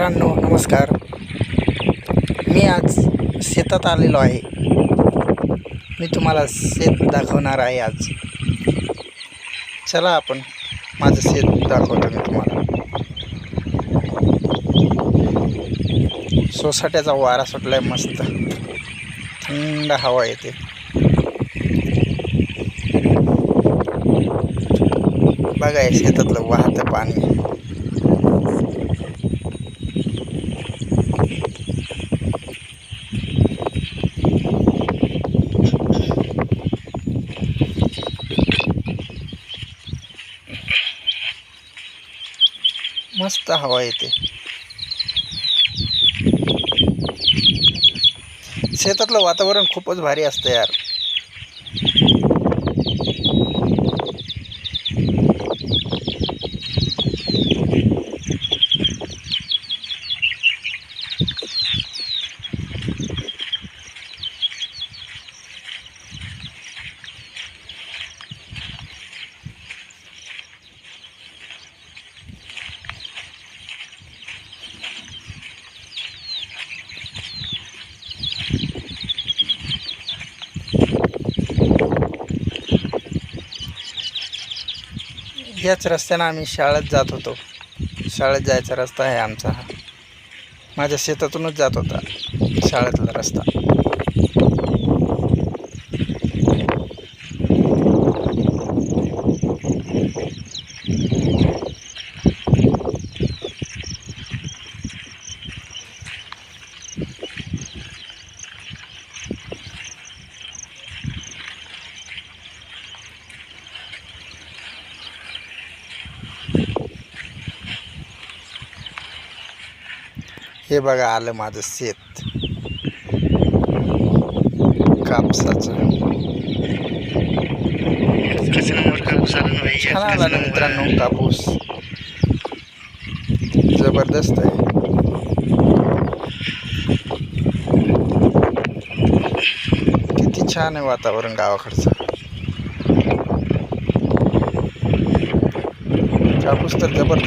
मित्रांनो नमस्कार. मी आज शेतात आलेलो आहे. मी तुम्हाला शेत दाखवणार आहे आज. चला आपण माझं शेत दाखवतो मी तुम्हाला. सोसाट्याचा वारा सुटलाय मस्त. थंड हवा येते. बघा शेतातलं वाहतं पाणी. मस्त हवा येते. शेतातलं वातावरण खूपच भारी असतं यार. याच रस्त्यानं आम्ही शाळेत जात होतो. शाळेत जायचा रस्ता आहे आमचा. हा माझ्या शेतातूनच जात होता शाळेतला रस्ता. हे बघा आलं माझं शेत. कापसाचं. छान आला ना मित्रांनो कापूस. जबरदस्त आहे. किती छान आहे वातावरण गावाकडचं. कापूस तर जबरदस्त